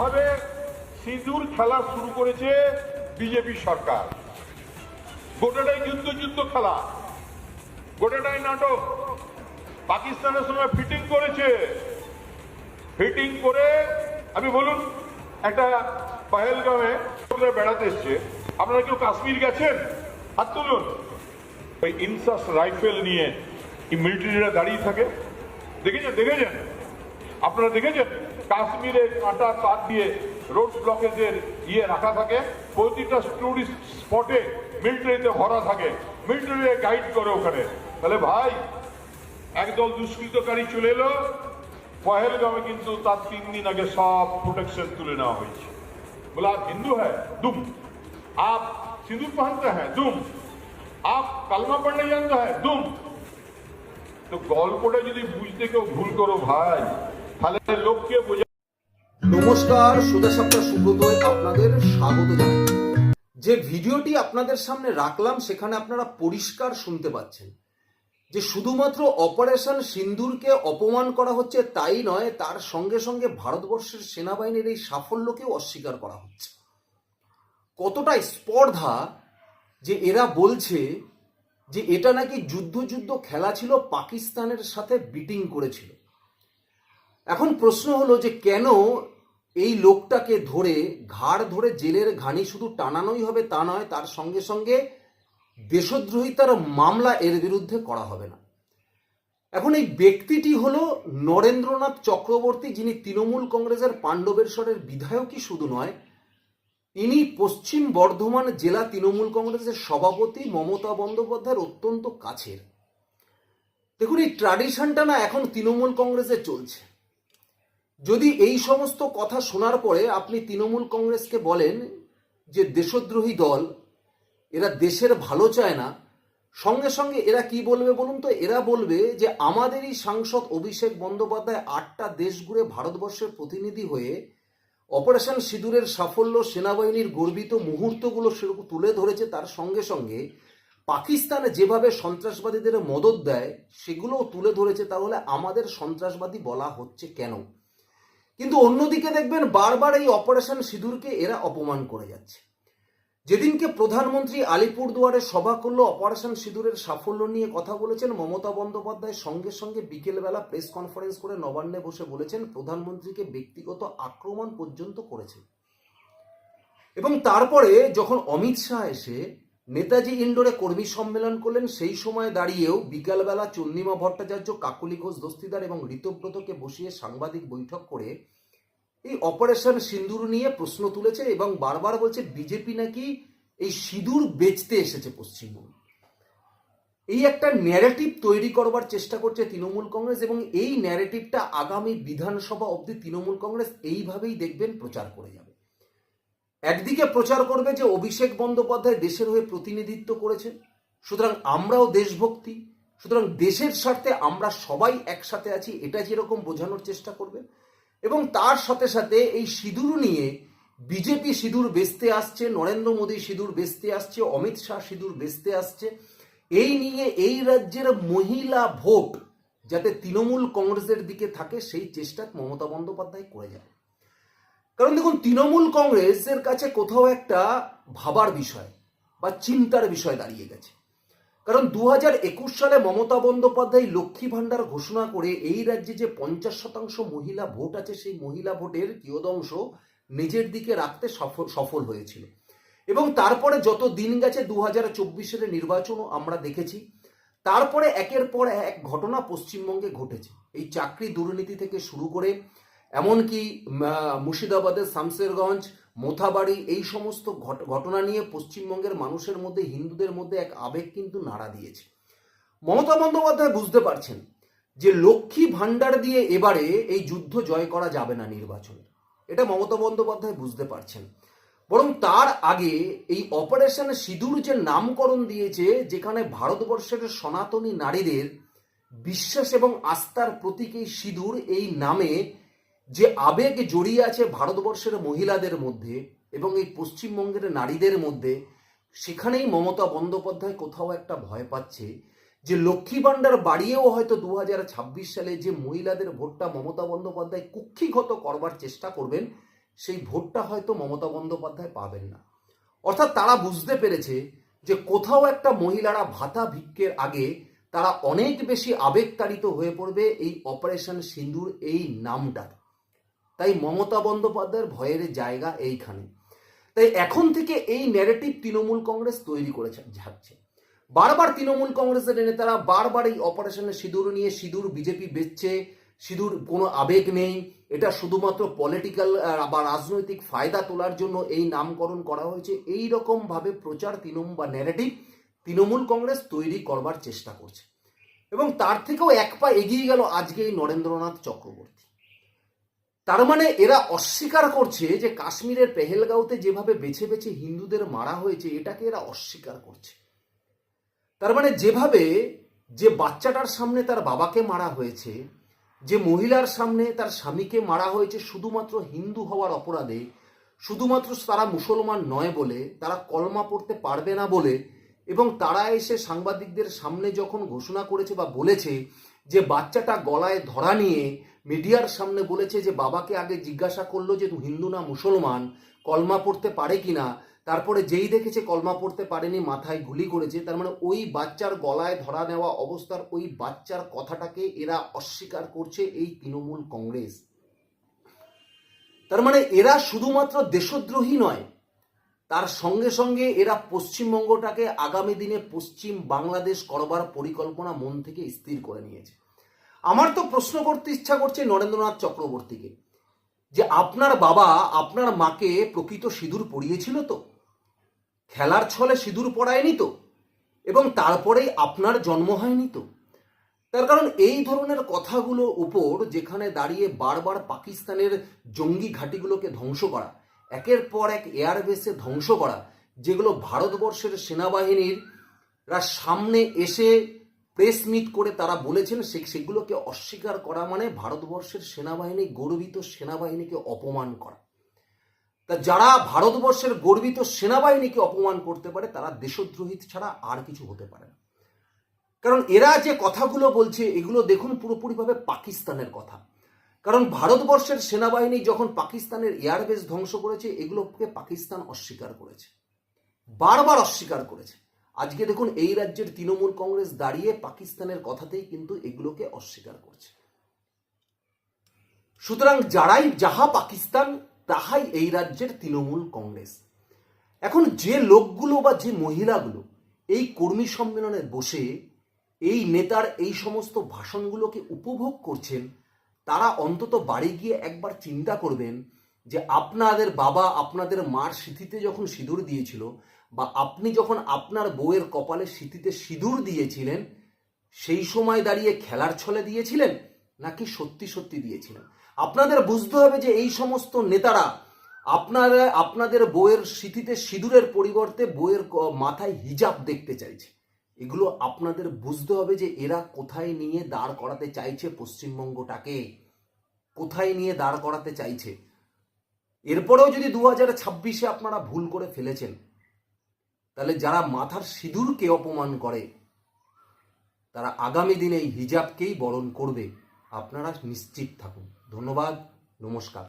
ভাবে সিঁদুর খেলা শুরু করেছে বিজেপি সরকার। গোটাটাই যুদ্ধ যুদ্ধ খেলা। গোটাটাই নাটক। পাকিস্তানের সঙ্গে ফিটিং করেছে। ফিটিং করে, আমি বলুন, একটা পাহেলগামে বেড়াতে এসছে। আপনারা কেউ কাশ্মীর গেছেন? হাত তুলুন। ওই ইনসাস রাইফেল নিয়ে মিলিটারিরা দাঁড়িয়ে থাকে? দেখেছেন? দেখেছেন? আপনারা দেখেছেন? কাশ্মীরে কাঁটা তার দিয়ে রোড ব্লকেজের ইয়ে রাখা থাকে, প্রতিটা টুরিস্ট স্পটে মিলিটারিতে ভরা থাকে। মিলিটারিতে গাইড করে ওখানে। তাহলে ভাই, একদল দুষ্কৃতকারী চলে এলো। পহেলগামে কিন্তু তার তিন দিন আগে সব প্রোটেকশন তুলে নেওয়া হয়েছে। বলে, আপ হিন্দু হ্যাঁ? দুম। আপ সিঁদুর পাহানতে হ্যাঁ? দুম। আপ কালমা পড়লে জানতে হ্যাঁ? দুম। তো গল্পটা যদি বুঝতে কেউ ভুল করো, ভাই নমস্কার সুদা সপ্তাহ সুব্রতয় আপনাদের স্বাগত জানাই। যে ভিডিওটি আপনাদের সামনে রাখলাম, সেখানে আপনারা পরিষ্কার শুনতে পাচ্ছেন। যে শুধুমাত্র অপারেশন সিন্দুরকে অপমান করা হচ্ছে তাই নয়, তার সঙ্গে সঙ্গে ভারতবর্ষের সেনাবাহিনীর এই সাফল্যকেও অস্বীকার করা হচ্ছে। কতটা স্পর্ধা যে এরা বলছে যে এটা নাকি যুদ্ধ যুদ্ধ খেলা ছিল, পাকিস্তানের সাথে বিটিং করেছিল। এখন প্রশ্ন হলো যে কেন এই লোকটাকে ধরে, ঘাড় ধরে জেলের ঘানি শুধু টানানোই হবে তা নয়, তার সঙ্গে সঙ্গে দেশদ্রোহিতার মামলা এর বিরুদ্ধে করা হবে না। এখন এই ব্যক্তিটি হলো নরেন্দ্রনাথ চক্রবর্তী, যিনি তৃণমূল কংগ্রেসের পাণ্ডবেশ্বরের বিধায়কই শুধু নয়, ইনি পশ্চিম বর্ধমান জেলা তৃণমূল কংগ্রেসের সভাপতি মমতা বন্দ্যোপাধ্যায়ের অত্যন্ত কাছের। দেখুন, এই ট্র্যাডিশনটা না এখন তৃণমূল কংগ্রেসে চলছে। যদি এই সমস্ত কথা শোনার পরে আপনি তৃণমূল কংগ্রেসকে বলেন যে দেশদ্রোহী দল, এরা দেশের ভালো চায় না, সঙ্গে সঙ্গে এরা কি বলবে বলুন তো? এরা বলবে যে আমাদেরই সাংসদ অভিষেক বন্দ্যোপাধ্যায় আটটা দেশ ঘুরে ভারতবর্ষের প্রতিনিধি হয়ে অপারেশন সিঁদুরের সাফল্য, সেনাবাহিনীর গর্বিত মুহূর্তগুলো সেরকম তুলে ধরেছে। তার সঙ্গে সঙ্গে পাকিস্তানে যেভাবে সন্ত্রাসবাদীদের মদত দেয়, সেগুলোও তুলে ধরেছে। তাহলে আমাদের সন্ত্রাসবাদী বলা হচ্ছে কেন? কিন্তু অন্যদিকে দেখবেন বারবার এই অপারেশন সিঁদুরকে এরা অপমান করে যাচ্ছে। যেদিনকে প্রধানমন্ত্রী আলিপুরদুয়ারে সভা করল, অপারেশন সিঁদুরের সাফল্য নিয়ে কথা বলেছেন, মমতা বন্দ্যোপাধ্যায় সঙ্গে সঙ্গে বিকেলবেলা প্রেস কনফারেন্স করে নবান্নে বসে বলেছেন, প্রধানমন্ত্রীকে ব্যক্তিগত আক্রমণ পর্যন্ত করেছেন এবং তারপরে যখন অমিত শাহ এসে নেতাজি ইন্ডোরে কর্মী সম্মেলন করলেন। সেই সময় দাঁড়িয়েও বিকালবেলা চন্দ্রিমা ভট্টাচার্য, কাকুলি ঘোষ দস্তিদার এবং ঋতব্রতকে বসিয়ে সাংবাদিক বৈঠক করে এই অপারেশন সিন্দুর নিয়ে প্রশ্ন তুলেছে এবং বারবার বলছে, বিজেপি নাকি এই সিঁদুর বেচতে এসেছে পশ্চিমবঙ্গে? এই একটা ন্যারেটিভ তৈরি করবার চেষ্টা করছে তৃণমূল কংগ্রেস এবং এই ন্যারেটিভটা আগামী বিধানসভা অবধি তৃণমূল কংগ্রেস এইভাবেই দেখবেন, প্রচার করে যাবে। একদিকে প্রচার করবে যে অভিষেক বন্দ্যোপাধ্যায় দেশের হয়ে প্রতিনিধিত্ব করেছেন, সুতরাং আমরাও দেশভক্তি, সুতরাং দেশের স্বার্থে আমরা সবাই একসাথে আছি, এটা যেরকম বোঝানোর চেষ্টা করবে। এবং তার সাথে সাথে এই সিঁদুর নিয়ে বিজেপি সিঁদুর বেচতে আসছে, নরেন্দ্র মোদী সিঁদুর বেচতে আসছে, অমিত শাহ সিঁদুর বেচতে আসছে। এই নিয়ে এই রাজ্যের মহিলা ভোট যাতে তৃণমূল কংগ্রেসের দিকে থাকে, সেই চেষ্টা মমতা বন্দ্যোপাধ্যায় করে যাবে। কারণ দেখুন, তৃণমূল কংগ্রেসের কাছে কোথাও একটা ভাবার বিষয় বা চিন্তার বিষয় দাঁড়িয়ে গেছে। কারণ দু একুশ সালে মমতা বন্দ্যোপাধ্যায় লক্ষ্মী ভাণ্ডার ঘোষণা করে এই রাজ্যে যে পঞ্চাশ শতাংশ মহিলা ভোট আছে, সেই মহিলা ভোটের কিয়দংশ নিজের দিকে রাখতে সফল সফল হয়েছিল। এবং তারপরে যত দিন গেছে দু হাজার চব্বিশের নির্বাচনও আমরা দেখেছি। তারপরে একের পর এক ঘটনা পশ্চিমবঙ্গে ঘটেছে। এই চাকরি দুর্নীতি থেকে শুরু করে এমনকি মুর্শিদাবাদের শামসেরগঞ্জ, মোথাবাড়ি এই সমস্ত ঘট- ঘটনা নিয়ে পশ্চিমবঙ্গের মানুষের মধ্যে, হিন্দুদের মধ্যে এক আবেগ কিন্তু নাড়া দিয়েছে। মমতা বন্দ্যোপাধ্যায় বুঝতে পারছেন যে লক্ষ্মী ভাণ্ডার দিয়ে এবারে এই যুদ্ধ জয় করা যাবে না নির্বাচনে। এটা মমতা বন্দ্যোপাধ্যায় বুঝতে পারছেন। বরং তার আগে এই অপারেশন সিঁদুর যে নামকরণ দিয়েছে, যেখানে ভারতবর্ষের সনাতনী নারীদের বিশ্বাস এবং আস্থার প্রতীক এই সিঁদুর, এই নামে যে আবেগ জড়িয়ে আছে ভারতবর্ষের মহিলাদের মধ্যে এবং এই পশ্চিমবঙ্গের নারীদের মধ্যে, সেখানেই মমতা বন্দ্যোপাধ্যায় কোথাও একটা ভয় পাচ্ছে যে লক্ষ্মী ভাণ্ডার বাড়িয়েও হয়তো দু হাজার ছাব্বিশ সালে যে মহিলাদের ভোটটা মমতা বন্দ্যোপাধ্যায় কুক্ষিগত করবার চেষ্টা করবেন, সেই ভোটটা হয়তো মমতা বন্দ্যোপাধ্যায় পাবেন না। অর্থাৎ তারা বুঝতে পেরেছে যে কোথাও একটা মহিলারা ভাতা ভিক্ষের আগে তারা অনেক বেশি আবেগতাড়িত হয়ে পড়বে এই অপারেশন সিন্দুর, এই নামটার তাই মমতা বন্দ্যোপাধ্যায়ের ভয়ের জায়গা এইখানে। তাই এখন থেকে এই ন্যারেটিভ তৃণমূল কংগ্রেস তৈরি করে যাচ্ছে। বারবার তৃণমূল কংগ্রেসের নেতারা বারবার এই অপারেশনের সিঁদুর নিয়ে সিঁদুর বিজেপি বেচছে, সিঁদুর কোনো আবেগ নেই। এটা শুধুমাত্র পলিটিক্যাল বা রাজনৈতিক ফায়দা তোলার জন্য এই নামকরণ করা হয়েছে। এই রকম ভাবে প্রচার তৃণমূল বা ন্যারেটিভ তৃণমূল কংগ্রেস তৈরি করবার চেষ্টা করছে। এবং তার থেকেও এক পা এগিয়ে গেল আজকে এই নরেন্দ্রনাথ চক্রবর্তী। তার মানে এরা অস্বীকার করছে যে কাশ্মীরের পেহেলগাঁওতে যেভাবে বেছে বেছে হিন্দুদের মারা হয়েছে, এটাকে এরা অস্বীকার করছে। তার মানে যেভাবে যে বাচ্চাটার সামনে তার বাবাকে মারা হয়েছে, যে মহিলার সামনে তার স্বামীকে মারা হয়েছে শুধুমাত্র হিন্দু হওয়ার অপরাধে, শুধুমাত্র তারা মুসলমান নয় বলে, তারা কলমা পড়তে পারবে না বলে, এবং তারা এসে সাংবাদিকদের সামনে যখন ঘোষণা করেছে বা বলেছে যে বাচ্চাটা গলায় ধরা নিয়ে মিডিয়ার সামনে বলেছে যে বাবাকে আগে জিজ্ঞাসা করল যে হিন্দু না মুসলমান? কলমা পড়তে পারে কিনা? তারপরে যেই দেখেছে কলমা পড়তে পারেনি, মাথায় গুলি করেছে। তার মানে ওই বাচ্চার গলায় ধরা নেওয়া অবস্থার ওই বাচ্চার কথাটাকে এরা অস্বীকার করছে এই তৃণমূল কংগ্রেস। তার মানে এরা শুধুমাত্র দেশদ্রোহী নয়, তার সঙ্গে সঙ্গে এরা পশ্চিমবঙ্গটাকে আগামী দিনে পশ্চিম বাংলাদেশ করবার পরিকল্পনা মন থেকে স্থির করে নিয়েছে। আমার তো প্রশ্ন করতে ইচ্ছা করছে নরেন্দ্রনাথ চক্রবর্তীকে, যে আপনার বাবা আপনার মাকে প্রকৃত সিঁদুর পরিয়েছিল তো? খেলার ছলে সিঁদুর পড়ায়নি তো? এবং তারপরেই আপনার জন্ম হয়নি তো? তার কারণ এই ধরনের কথাগুলো উপর যেখানে দাঁড়িয়ে বারবার পাকিস্তানের জঙ্গি ঘাঁটিগুলোকে ধ্বংস করা, একের পর এক এয়ারবেসে ধ্বংস করা, যেগুলো ভারতবর্ষের সেনাবাহিনীর সামনে এসে প্রেস মিট করে তারা বলেছেন সে, সেগুলোকে অস্বীকার করা মানে ভারতবর্ষের সেনাবাহিনী গর্বিত সেনাবাহিনীকে অপমান করা। তা যারা ভারতবর্ষের গর্বিত সেনাবাহিনীকে অপমান করতে পারে, তারা দেশদ্রোহী ছাড়া আর কিছু হতে পারে না। কারণ এরা যে কথাগুলো বলছে, এগুলো দেখুন পুরোপুরিভাবে পাকিস্তানের কথা। কারণ ভারতবর্ষের সেনাবাহিনী যখন পাকিস্তানের এয়ারবেস ধ্বংস করেছে, এগুলোকে পাকিস্তান অস্বীকার করেছে। বারবার অস্বীকার করেছে। আজকে দেখুন এই রাজ্যের তৃণমূল কংগ্রেস দাঁড়িয়ে পাকিস্তানের কথাতেই কিন্তু এগুলোকে অস্বীকার করছে। সুতরাং যারাই যাহা পাকিস্তান, তাহাই এই রাজ্যের তৃণমূল কংগ্রেস। এখন যে লোকগুলো বা যে মহিলাগুলো এই কর্মী সম্মেলনে বসে এই নেতার এই সমস্ত ভাষণগুলোকে উপভোগ করছেন, তারা অন্তত বাড়ি গিয়ে একবার চিন্তা করবেন যে আপনাদের বাবা আপনাদের মার স্মৃতিতে যখন সিঁদুর দিয়েছিল বা আপনি যখন আপনার বউয়ের কপালে স্মৃতিতে সিঁদুর দিয়েছিলেন, সেই সময় দাঁড়িয়ে খেলার ছলে দিয়েছিলেন নাকি সত্যি সত্যি দিয়েছিলেন? আপনাদের বুঝতে হবে যে এই সমস্ত নেতারা আপনারা, আপনাদের বইয়ের স্মৃতিতে সিঁদুরের পরিবর্তে বইয়ের মাথায় হিজাব দেখতে চাইছে। এগুলো আপনাদের বুঝতে হবে যে এরা কোথায় নিয়ে দাঁড় করাতে চাইছে পশ্চিমবঙ্গটাকে। কোথায় নিয়ে দাঁড় করাতে চাইছে? এরপরেও যদি দু হাজার ছাব্বিশে আপনারা ভুল করে ফেলেছেন তাহলে যারা মাথার সিঁদুরকে অপমান করে, তারা আগামী দিনে এই হিজাবকেই বরণ করবে। আপনারা নিশ্চিত থাকুন। ধন্যবাদ, নমস্কার।